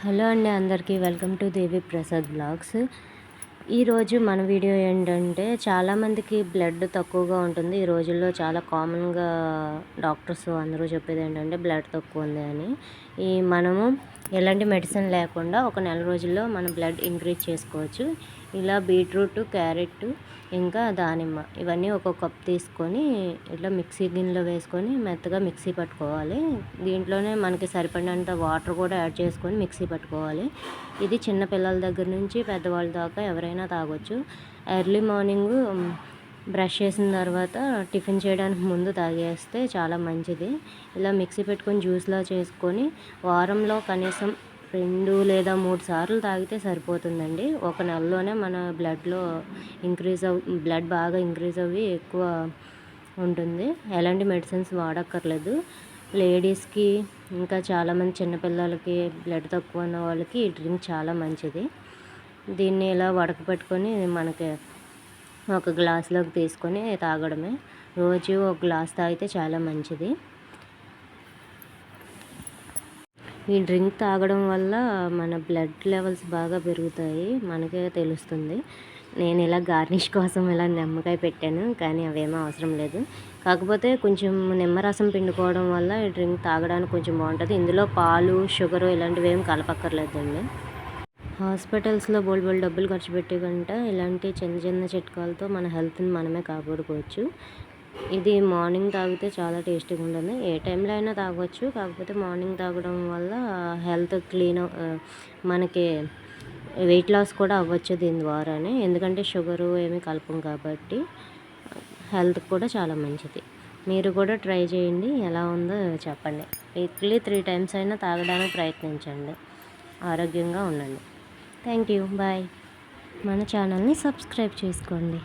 Hello అండి అందరికీ welcome to Devi Prasad blogs. ఈరోజు మన వీడియో ఏంటంటే చాలామందికి బ్లడ్ తక్కువగా ఉంటుంది. ఈ రోజుల్లో చాలా కామన్గా డాక్టర్స్ అందరూ చెప్పేది ఏంటంటే బ్లడ్ తక్కువ ఉంది అని. ఈ మనము ఎలాంటి మెడిసిన్ లేకుండా ఒక నెల రోజుల్లో మన బ్లడ్ ఇంక్రీజ్ చేసుకోవచ్చు. ఇలా బీట్రూట్ క్యారెట్ ఇంకా దానిమ్మ ఇవన్నీ ఒక కప్ తీసుకొని ఇట్లా మిక్సీ గిన్నెలో వేసుకొని మెత్తగా మిక్సీ పట్టుకోవాలి. దీంట్లోనే మనకి సరిపడినంత వాటర్ కూడా యాడ్ చేసుకొని మిక్సీ పట్టుకోవాలి. ఇది చిన్న పిల్లల దగ్గర నుంచి పెద్దవాళ్ళ దాకా ఎవరైనా తాగొచ్చు. ఎర్లీ మార్నింగ్ బ్రష్ చేసిన తర్వాత టిఫిన్ చేయడానికి ముందు తాగేస్తే చాలా మంచిది. ఇలా మిక్సీ పెట్టుకొని జ్యూస్లా చేసుకొని వారంలో కనీసం రెండు లేదా మూడు సార్లు తాగితే సరిపోతుందండి. ఒక నెలలోనే మన బ్లడ్లో ఇంక్రీజ్ అవ్ బ్లడ్ బాగా ఇంక్రీజ్ అవ్వి ఎక్కువ ఉంటుంది. ఎలాంటి మెడిసిన్స్ వాడక్కర్లేదు. లేడీస్కి ఇంకా చాలామంది చిన్నపిల్లలకి బ్లడ్ తక్కువ ఉన్న వాళ్ళకి ఈ డ్రింక్ చాలా మంచిది. దీన్ని ఇలా వడకపెట్టుకొని మనకి ఒక గ్లాస్లోకి తీసుకొని తాగడమే. రోజు ఒక గ్లాస్ తాగితే చాలా మంచిది. ఈ డ్రింక్ తాగడం వల్ల మన బ్లడ్ లెవెల్స్ బాగా పెరుగుతాయి మనకే తెలుస్తుంది. నేను ఇలా గార్నిష్ కోసం ఇలా నిమ్మకాయ పెట్టాను కానీ అవేమో అవసరం లేదు. కాకపోతే కొంచెం నిమ్మరసం పిండుకోవడం వల్ల ఈ డ్రింక్ తాగడానికి కొంచెం బాగుంటుంది. ఇందులో పాలు షుగరు ఇలాంటివి ఏం కలపక్కర్లేదండి. హాస్పిటల్స్లో బోల్ బోల్ డబ్బులు ఖర్చు పెట్టే కంటే ఇలాంటి చిన్న చిన్న చిట్కాలతో మన హెల్త్ని మనమే కాపాడుకోవచ్చు. ఇది మార్నింగ్ తాగితే చాలా టేస్టీగా ఉంటుంది. ఏ టైంలో అయినా తాగొచ్చు. కాకపోతే మార్నింగ్ తాగడం వల్ల హెల్త్ క్లీన్ మనకి వెయిట్ లాస్ కూడా అవ్వచ్చు దీని ద్వారానే. ఎందుకంటే షుగరు ఏమీ కలపం కాబట్టి హెల్త్ కూడా చాలా మంచిది. మీరు కూడా ట్రై చేయండి. ఎలా ఉందో చెప్పండి. వీక్లీ త్రీ టైమ్స్ అయినా తాగడానికి ప్రయత్నించండి. ఆరోగ్యంగా ఉండండి. Thank you. బాయ్. మన ఛానల్ని సబ్స్క్రైబ్ చేసుకోండి.